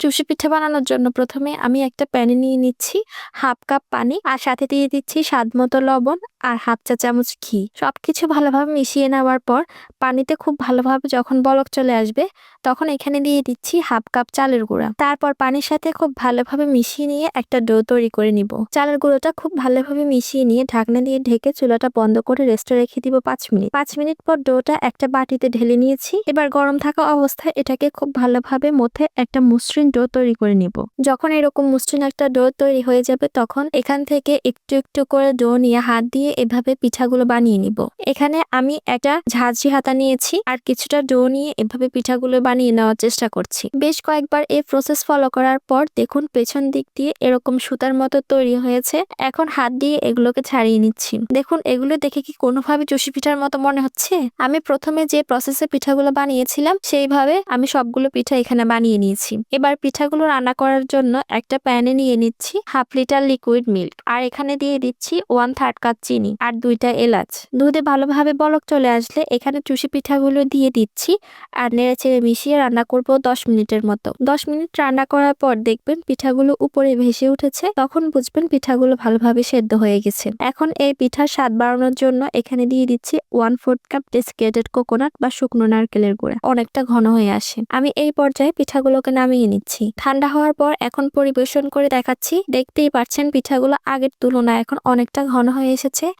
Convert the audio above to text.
চুষি পিঠা বানানোর জন্য প্রথমে আমি একটা প্যানে নিয়ে নিচ্ছি হাফ কাপ পানি আর সাথে দিয়ে দিচ্ছি স্বাদ মতো লবণ আর হাফ চা চামচ ঘি। সবকিছু ভালোভাবে মিশিয়ে নেওয়ার পর পানিতে খুব ভালোভাবে যখন বলক চলে আসবে তখন এখানে দিয়ে দিচ্ছি হাফ কাপ চালের গুঁড়া। তারপর পানির সাথে খুব ভালোভাবে মিশিয়ে নিয়ে একটা ডো তৈরি করে নিব। চালের গুঁড়োটা খুব ভালোভাবে মিশিয়ে নিয়ে ঢাকনা দিয়ে ঢেকে চুলাটা বন্ধ করে রেস্টে রেখে দিব পাঁচ মিনিট। পাঁচ মিনিট পর ডোটা একটা বাটিতে ঢেলে নিয়েছি। এবার গরম থাকা অবস্থায় এটাকে খুব ভালোভাবে মধ্যে একটা মসৃণ ডো তৈরি করে নিব। যখন এরকম মসৃণ একটা ডো তৈরি হয়ে যাবে, তখন এখান থেকে একটু একটু করে ডো নিয়ে হাত দিয়ে এভাবে পিঠাগুলো বানিয়ে নিব। এখানে আমি একটা ঝাঁঝরি হাতা নিয়েছি আর কিছুটা ডো নিয়ে এভাবে পিঠাগুলো বানিয়ে নেওয়ার চেষ্টা করছি। বেশ কয়েকবার এই প্রসেস ফলো করার পর দেখুন, পেছন দিক দিয়ে এরকম সুতার মতো তৈরি হয়েছে। এখন হাত দিয়ে এগুলোকে ছাড়িয়ে নিচ্ছি। দেখুন, এগুলো দেখে কি কোনোভাবে চষি পিঠার মতো মনে হচ্ছে? আমি প্রথমে যে প্রসেসে পিঠাগুলো বানিয়েছিলাম, সেইভাবে আমি সবগুলো পিঠা এখানে বানিয়ে নিয়েছি। এবার পিঠাগুলো রান্না করার জন্য একটা প্যানে নিয়ে নিচ্ছি হাফ লিটার লিকুইড মিল্ক আর এখানে দিয়ে দিচ্ছি ওয়ান থার্ড কাপ চিনি আর দুইটা এলাচ। দুধে ভালোভাবে বলক চলে আসলে এখানে চুষি পিঠাগুলো দিয়ে দিচ্ছি আর নেড়ে চেড়ে মিশিয়ে রান্না করব দশ মিনিটের মতো। দশ মিনিট রান্না করার পর দেখবেন পিঠাগুলো উপরে ভেসে উঠেছে, তখন বুঝবেন পিঠাগুলো ভালোভাবে সেদ্ধ হয়ে গেছে। এখন এই পিঠার স্বাদ বাড়ানোর জন্য এখানে দিয়ে দিচ্ছি one fourth cup desiccated coconut বা শুকনো নারকেলের গুঁড়া, অনেকটা ঘন হয়ে আসে। আমি এই পর্যায়ে পিঠাগুলোকে নামিয়ে নিচ্ছি ঠান্ডা হওয়ার পর এখন পরিবেশন করে দেখাচ্ছি। দেখতেই পাচ্ছেন পিঠাগুলো আগের তুলনায় এখন অনেকটা ঘন হয়ে এসেছে।